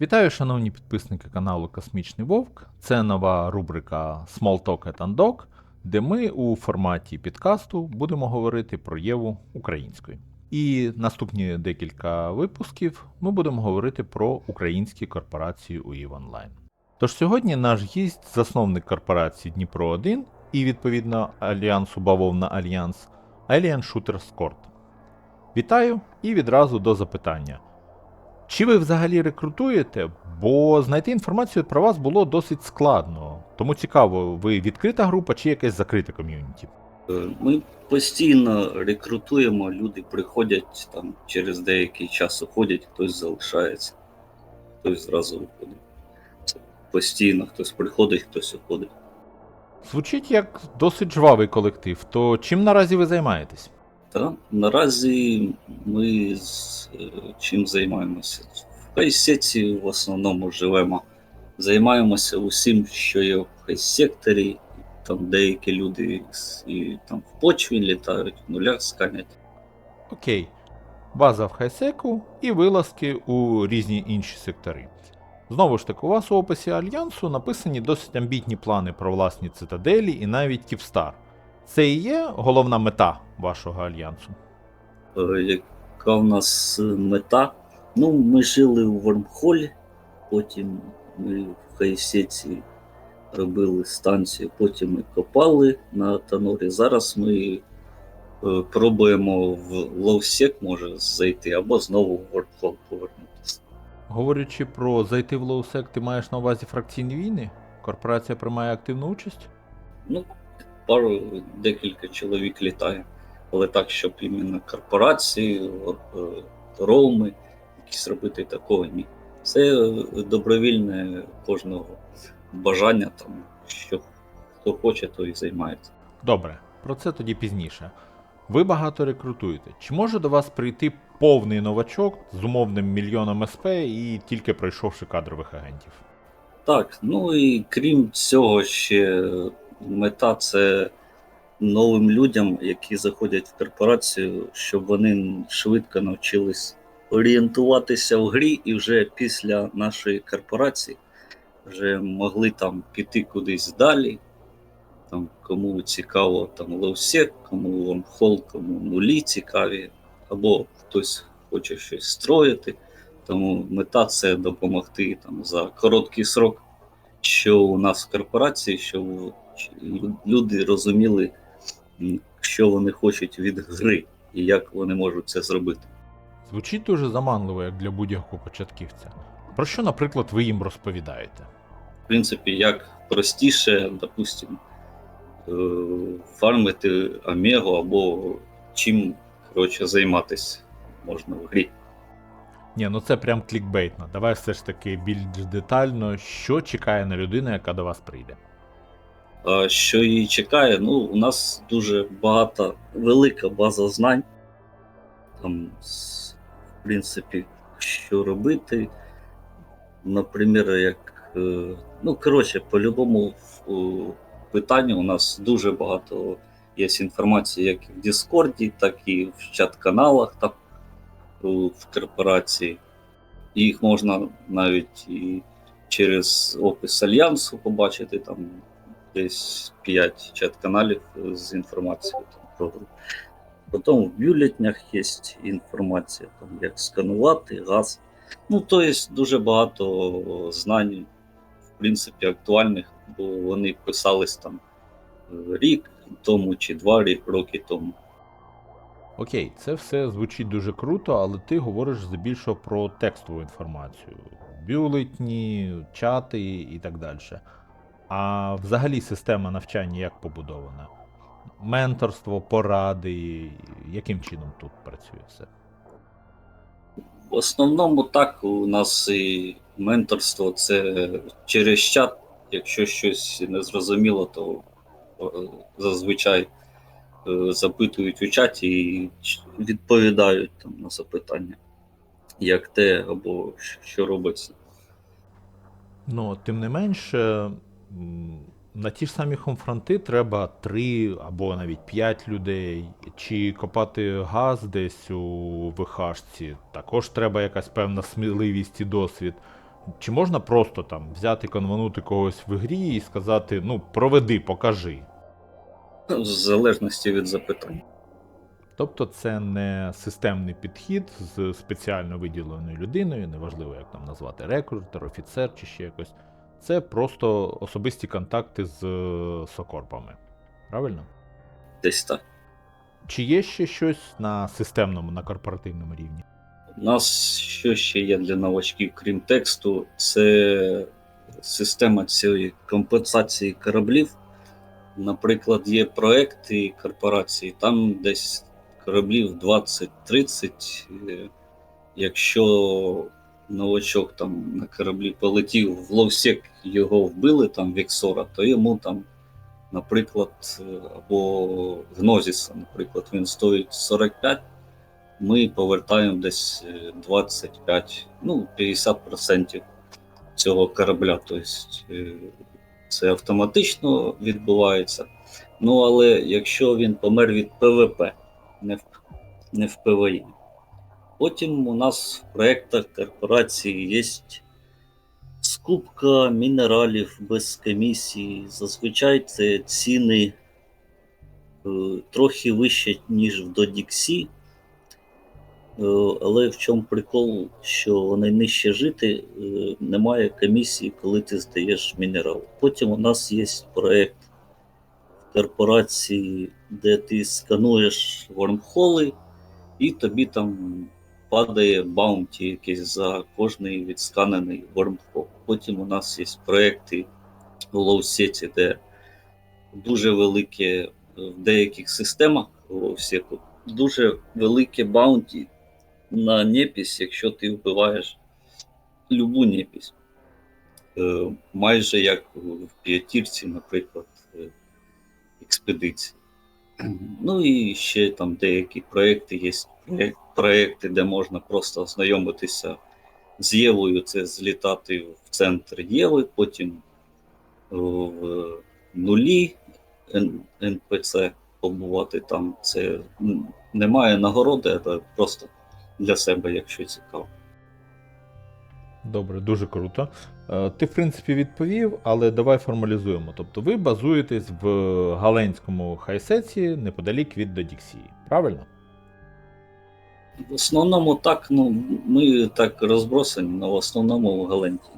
Вітаю, шановні підписники каналу Космічний Вовк. Це нова рубрика Small Talk at Undog, де ми у форматі підкасту будемо говорити про Єву українською. І наступні декілька випусків ми будемо говорити про українські корпорації у EVE Online. Тож сьогодні наш гість, засновник корпорації Дніпро 1 і відповідно альянсу Бавовна Альянс Alien Shooters Court. Вітаю і відразу до запитання. Чи ви взагалі рекрутуєте? Бо знайти інформацію про вас було досить складно. Тому цікаво, ви відкрита група чи якесь закрите ком'юніті? Е, Ми постійно рекрутуємо, люди приходять там через деякий час уходять, хтось залишається, хтось зразу виходить. Постійно хтось приходить, хтось уходить. Звучить як досить жвавий колектив. То чим наразі ви займаєтесь? Та наразі ми з е, чим займаємося? В хай-сеті в основному живемо. Займаємося усім, що є в хай-секторі. Там деякі люди і там в почві літають, в нулях сканять. Окей. База в хайсеку і вилазки у різні інші сектори. Знову ж таки, у вас у описі альянсу написані досить амбітні плани про власні цитаделі і навіть Ківстар. Це і є головна мета вашого альянсу. Е, яка в нас е, мета. Ну, ми жили у Вормхолі, потім ми в Хайсеці робили станцію, потім ми копали на Танорі. Зараз ми е, пробуємо в Ловсек може зайти, або знову в Вормхол повернутися. Говорячи про зайти в лоусек, ти маєш на увазі фракційні війни? Корпорація приймає активну участь? Ну, пару декілька чоловік літає. Але так, щоб іменно корпорації, е, роуми, якісь робити такого ні. Це е, добровільне кожного бажання, там, що хто хоче, той і займається. Добре, про це тоді пізніше. Ви багато рекрутуєте. Чи може до вас прийти повний новачок з умовним мільйоном СП і тільки пройшовши кадрових агентів? Так, ну і крім цього, ще мета це новим людям, які заходять в корпорацію, щоб вони швидко навчились орієнтуватися в грі і вже після нашої корпорації вже могли там піти кудись далі. Там, кому цікаво там ловсек, кому лонхол, кому нулі цікаві, або хтось хоче щось строїти. Тому мета це допомогти там за короткий срок, що у нас в корпорації, щоб люди розуміли, що вони хочуть від гри і як вони можуть це зробити. Звучить дуже заманливо, як для будь-якого початківця. Про що, наприклад, ви їм розповідаєте? В принципі, як простіше, допустим, е, фармити Омегу або чим коротше, займатися можна в грі. Ні, ну це прям клікбейтно. Давай все ж таки більш детально, що чекає на людину, яка до вас прийде. А Що її чекає? Ну, у нас дуже багата, велика база знань. Там, в принципі, що робити. Наприклад, як. е, Ну, коротше, по любому е, питанню у нас дуже багато є інформації як в Діскорді, так і в чат-каналах там, е, в корпорації. Їх можна навіть і через опис альянсу побачити там десь 5 чат-каналів з інформацією там, про гру. Потім в бюлетнях є інформація, там, як сканувати, газ. Ну, то є дуже багато знань, в принципі, актуальних, бо вони писались там е, рік тому чи два роки тому. Окей, це все звучить дуже круто, але ти говориш здебільшого про текстову інформацію: бюлетні, чати і так далі. А взагалі система навчання як побудована? Менторство, поради, яким чином тут працює все? В основному так у нас і менторство це через чат. Якщо щось незрозуміло, то е, зазвичай е, запитують у чаті і відповідають там на запитання, як те або що робиться. Ну, тим не менше, на ті ж самі хомфронти треба три або навіть п'ять людей, чи копати газ десь у вихашці, також треба якась певна сміливість і досвід. Чи можна просто там взяти, конванути когось в грі і сказати, ну, проведи, покажи. В залежності від запитань. Тобто це не системний підхід з спеціально виділеною людиною, неважливо, як там назвати рекрутер, офіцер чи ще якось. Це просто особисті контакти з е, сокорпами. Правильно? Десь так. Чи є ще щось на системному, на корпоративному рівні? У нас що ще є для новачків, крім тексту, це система цієї компенсації кораблів. Наприклад, є проекти корпорації, там десь кораблів 20-30. е, Якщо новачок там на кораблі полетів в ловсек, його вбили там Віксора, то йому там, наприклад, е, або Гнозіса, наприклад, він стоїть 45 ми повертаємо десь е, 25, ну, 50% цього корабля. Тобто е, це автоматично відбувається. Ну, але якщо він помер від ПВП, не в, не в ПВІ. Потім у нас в проєктах корпорації є скупка мінералів без комісії. Зазвичай це ціни е, трохи вище, ніж в Додіксі. Е, Але в чому прикол, що найнижче жити е, немає комісії, коли ти здаєш мінерал. Потім у нас є проєкт в корпорації, де ти скануєш вормхоли, і тобі там падає баунті якийсь за кожний відсканений вормхол. Потім у нас є проєкти у лоусеті, де дуже велике в деяких системах лоусеку дуже велике баунті на непісь, якщо ти вбиваєш любу непісь. Е, майже як в п'ятірці, наприклад, е, експедиції. Ну і ще там деякі проекти є. проєк- Проекти, де можна просто ознайомитися з Євою, це злітати в центр Єви, потім в нулі НПЦ побувати там. Це немає нагороди, але просто для себе, якщо цікаво. Добре, дуже круто. Е, Ти, в принципі, відповів, але давай формалізуємо. Тобто ви базуєтесь в Галенському хайсеці неподалік від Додіксії. Правильно? В основному так, ну ми так розбросані, але в основному в Галенті.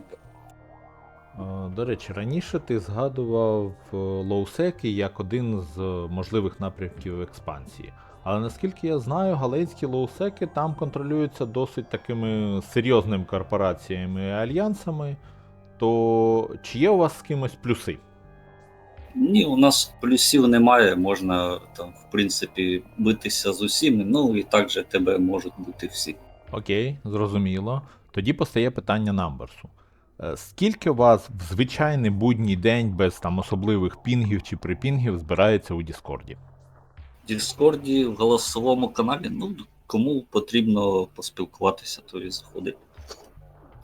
Е, До речі, раніше ти згадував е, лоусеки як один з можливих напрямків експансії. Але наскільки я знаю, галейські лоусеки там контролюються досить такими серйозними корпораціями і альянсами. То чи є у вас з кимось плюси? Ні, у нас плюсів немає, можна там, в принципі, битися з усіми, ну і так же тебе можуть бути всі. Окей, зрозуміло. Тоді постає питання намберсу. Е, Скільки у вас в звичайний будній день без там особливих пінгів чи припінгів збирається у Діскорді? В Діскорді, в голосовому каналі, ну кому потрібно поспілкуватися, то і заходить.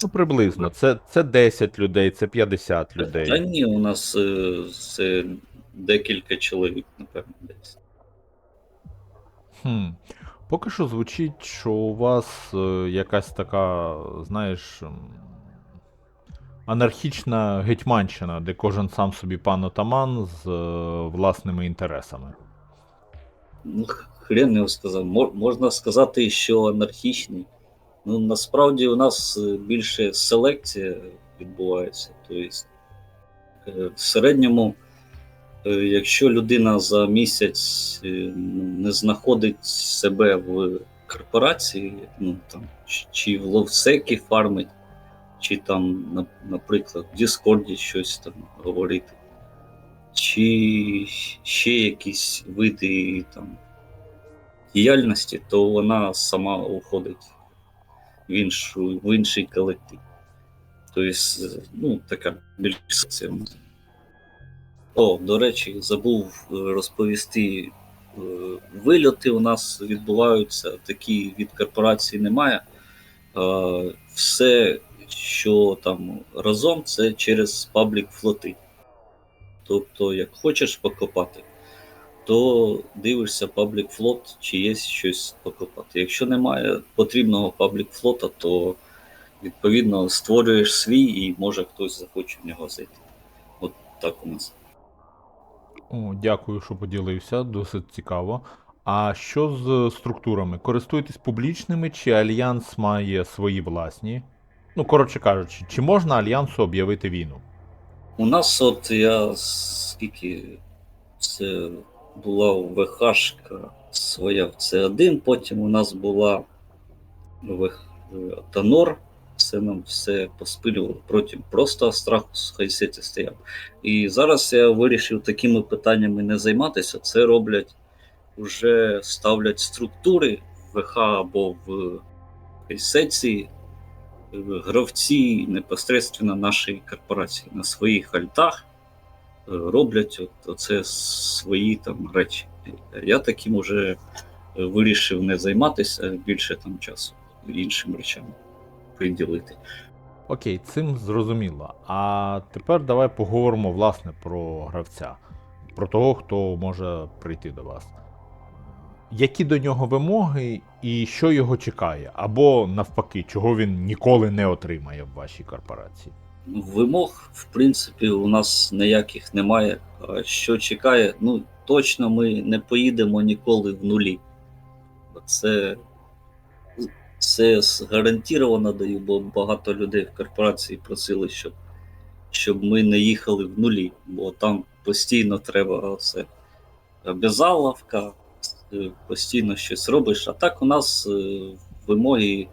Ну, приблизно. Це, це 10 людей, це 50 Та людей. ні, у нас е, це декілька чоловік, напевно, десь. Хм. Поки що звучить, що у вас е, якась така, знаєш, анархічна гетьманщина, де кожен сам собі пан отаман з е, власними інтересами. Ну, хрен його сказав. Мо- Можна сказати, що анархічний. Ну, насправді у нас е, більше селекція відбувається. Тобто, е, в середньому, е, якщо людина за місяць е, не знаходить себе в корпорації, ну, там, чи в ловсекі фармить, чи там, наприклад, в Діскорді щось там говорити, чи ще якісь види там, діяльності, то вона сама уходить в, іншу, в інший колектив. Тобто, ну, така більш. О, до речі, забув е, розповісти. е, Вильоти у нас відбуваються, такі від корпорації немає. Е, Все, що там разом, це через паблік флоти. Тобто, як хочеш покопати, то дивишся паблік флот, чи є щось покопати. Якщо немає потрібного паблік флота, то відповідно створюєш свій і може хтось захоче в нього зайти. От так у нас. О, дякую, що поділився, досить цікаво. А що з структурами? Користуєтесь публічними, чи альянс має свої власні? Ну, коротше кажучи, чи можна альянсу об'явити війну? У нас, от я скільки це була ВХшка своя в С1, потім у нас була ВХ Тонор, це нам все поспилювало. Потім просто страх з хайсеті стояв. І зараз я вирішив такими питаннями не займатися. Це роблять вже ставлять структури в ВХ або в хайсеті гравці непосредственно нашої корпорації на своїх альтах е, роблять от, оце свої там речі. Я таким уже е, вирішив не займатися більше там часу іншим речам приділити. Окей, цим зрозуміло. А тепер давай поговоримо власне про гравця, про того, хто може прийти до вас. Які до нього вимоги і що його чекає? Або навпаки, чого він ніколи не отримає в вашій корпорації? Вимог, в принципі, у нас ніяких немає. А Що чекає? Ну, точно ми не поїдемо ніколи в нулі. Це, це гарантовано даю, бо багато людей в корпорації просили, щоб, щоб ми не їхали в нулі, бо там постійно треба все. Безаловка, е, постійно щось робиш. А так у нас е, вимоги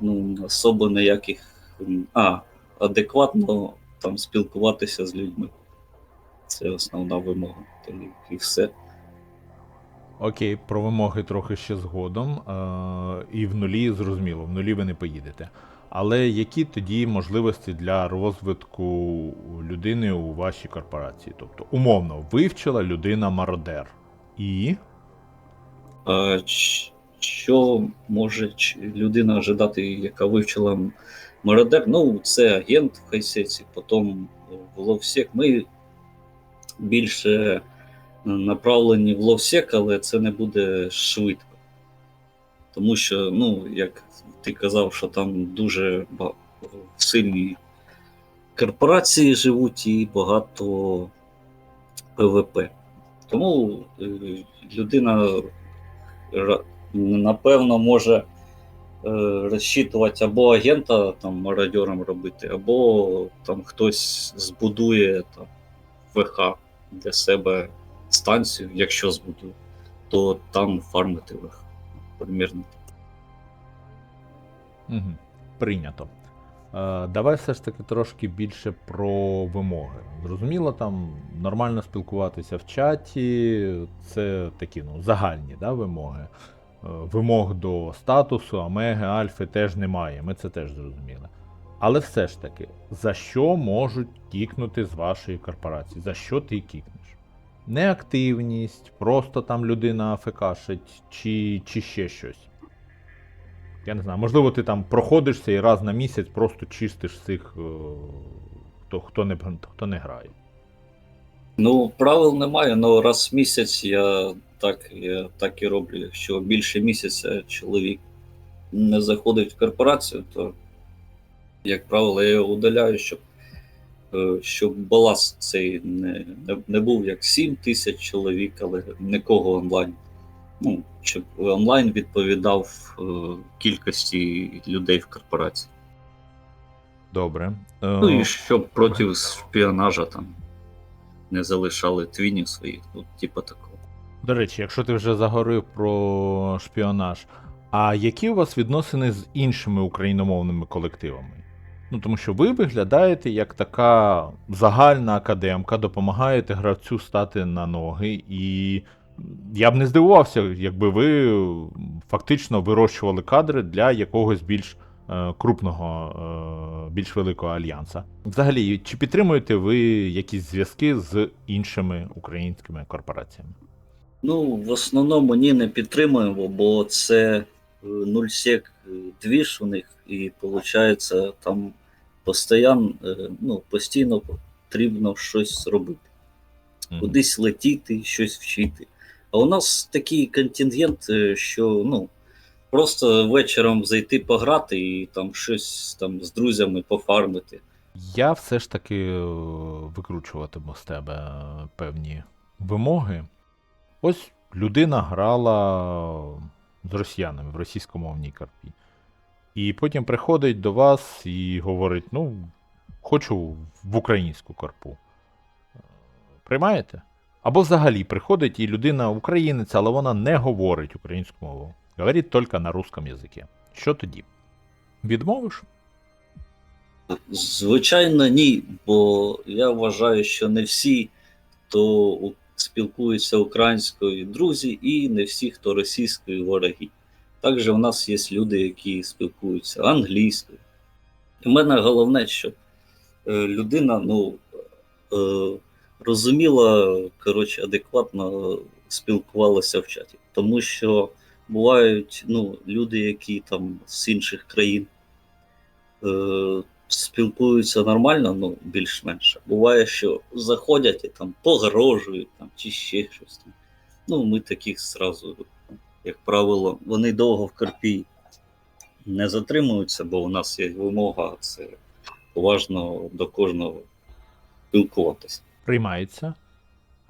ну, особо ніяких. А, адекватно там спілкуватися з людьми. Це основна вимога. І все. Окей, про вимоги трохи ще згодом. Е, і в нулі зрозуміло, в нулі ви не поїдете. Але які тоді можливості для розвитку людини у вашій корпорації? Тобто, умовно, вивчила людина мародер. І. А, що може людина ожидати, яка вивчила мародер? Ну, це агент в хайсеці, потім в ловсек. Ми більше направлені в ловсек, але це не буде швидко. Тому що, ну, як ти казав, що там дуже сильні корпорації живуть і багато ПВП. Тому е, людина напевно може е, розчитувати або агента там мародьором робити, або там хтось збудує там ВХ для себе станцію, якщо збудує, то там фармити ВХ. Примірно. Угу. Прийнято. Е, давай все ж таки трошки більше про вимоги. Зрозуміло, там нормально спілкуватися в чаті, це такі ну, загальні да, вимоги. Вимог до статусу, омеги, альфи теж немає, ми це теж зрозуміли. Але все ж таки, за що можуть кікнути з вашої корпорації? За що ти кікнеш? Неактивність, просто там людина АФКшить, чи, чи ще щось. Я не знаю, можливо, ти там проходишся і раз на місяць просто чистиш цих, е, хто, хто, не, хто не грає. Ну, правил немає, але раз в місяць я так, я так і роблю. Якщо більше місяця чоловік не заходить в корпорацію, то, як правило, я його удаляю, щоб, е, щоб баласт цей не, не, був як 7 тисяч чоловік, але нікого онлайн. Ну, щоб онлайн відповідав е, кількості людей в корпорації. Добре. Е, Ну і щоб проти шпіонажа там не залишали твінів своїх, ну, типа такого. До речі, якщо ти вже заговорив про шпіонаж, а які у вас відносини з іншими україномовними колективами? Ну, тому що ви виглядаєте як така загальна академка, допомагаєте гравцю стати на ноги, і я б не здивувався, якби ви фактично вирощували кадри для якогось більш е, крупного, е, більш великого альянса. Взагалі, чи підтримуєте ви якісь зв'язки з іншими українськими корпораціями? Ну, в основному ні, не підтримуємо, бо це е, нульсек е, двіж у них, і виходить, там постійно, е, ну, постійно потрібно щось робити. Мгм. кудись летіти, щось вчити. А у нас такий контингент, що ну, Просто вечором зайти пограти і там щось там з друзями пофармити. Я все ж таки викручуватиму з тебе певні вимоги. Ось людина грала з росіянами в російськомовній карпі. І потім приходить до вас і говорить: ну, хочу в українську карпу. Приймаєте? Або взагалі приходить і людина українець, але вона не говорить українську мову. Говорить тільки на русском язикі. Що тоді? Відмовиш? Звичайно, ні, бо я вважаю, що не всі, хто спілкуються українською друзі, і не всі, хто російською вороги. Також у нас є люди, які спілкуються англійською. У мене головне, щоб е, людина ну, е, розуміла, коротше, адекватно спілкувалася в чаті. Тому що бувають ну, люди, які там з інших країн. Спілкуються нормально, ну більш-менш. Буває, що заходять і там погрожують там, чи ще щось там. Ну, ми таких зразу, як правило, вони довго в карпі не затримуються, бо у нас є вимога це уважно до кожного спілкуватися. Приймається.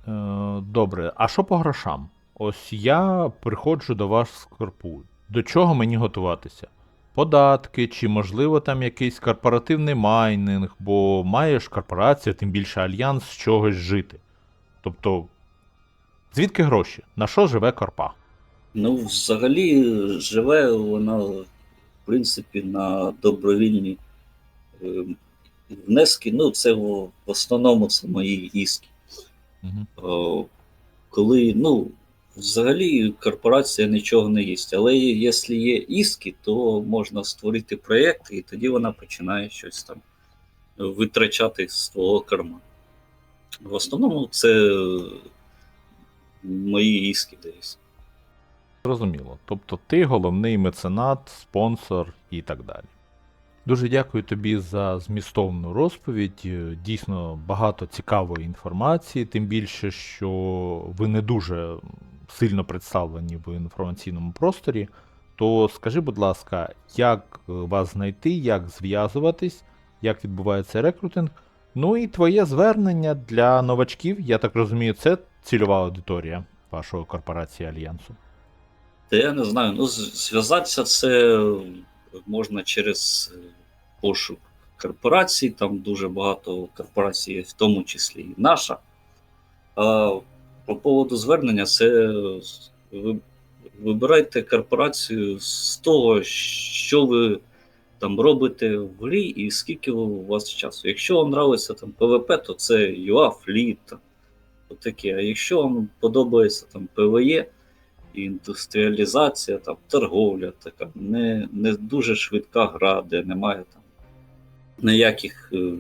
Е, добре, а що по грошам? Ось я приходжу до вас в Карпу. До чого мені готуватися? Податки, чи, можливо, там якийсь корпоративний майнинг, бо маєш корпорація, тим більше альянс з чогось жити. Тобто, звідки гроші? На що живе Карпа? Ну, взагалі, живе вона, в принципі, на добровільні е, внески. Ну, це в основному це мої іски. Угу. Коли, ну, взагалі корпорація нічого не їсть. Але якщо є іски, то можна створити проєкт, і тоді вона починає щось там витрачати з твого карману. В основному це мої іски десь. Зрозуміло. Тобто ти головний меценат, спонсор і так далі. Дуже дякую тобі за змістовну розповідь. Дійсно багато цікавої інформації, тим більше, що ви не дуже сильно представлені в інформаційному просторі. То скажи, будь ласка, як е, вас знайти, як зв'язуватись, як відбувається рекрутинг? Ну і твоє звернення для новачків, я так розумію, це цільова аудиторія вашої корпорації Альянсу. Та я не знаю, ну зв'язатися це можна через е, пошук корпорацій. Там дуже багато корпорацій, в тому числі і наша. По поводу звернення, це ви вибирайте корпорацію з того, що ви там робите в грі і скільки у вас часу. Якщо вам подобається там PvP, то це Fleet, там, отаке. А якщо вам подобається там PvE, індустріалізація, там, торговля, така не, не дуже швидка гра, де немає там ніяких е,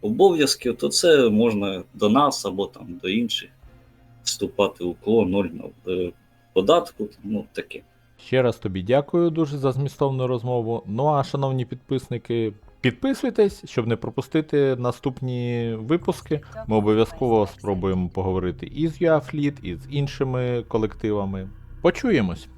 обов'язків, то це можна до нас або там до інших вступати у коло ноль е, податку, ну таке. Ще раз тобі дякую дуже за змістовну розмову. Ну а шановні підписники, підписуйтесь, щоб не пропустити наступні випуски. Ми обов'язково спробуємо поговорити і з UAFLEET, і з іншими колективами. Почуємось!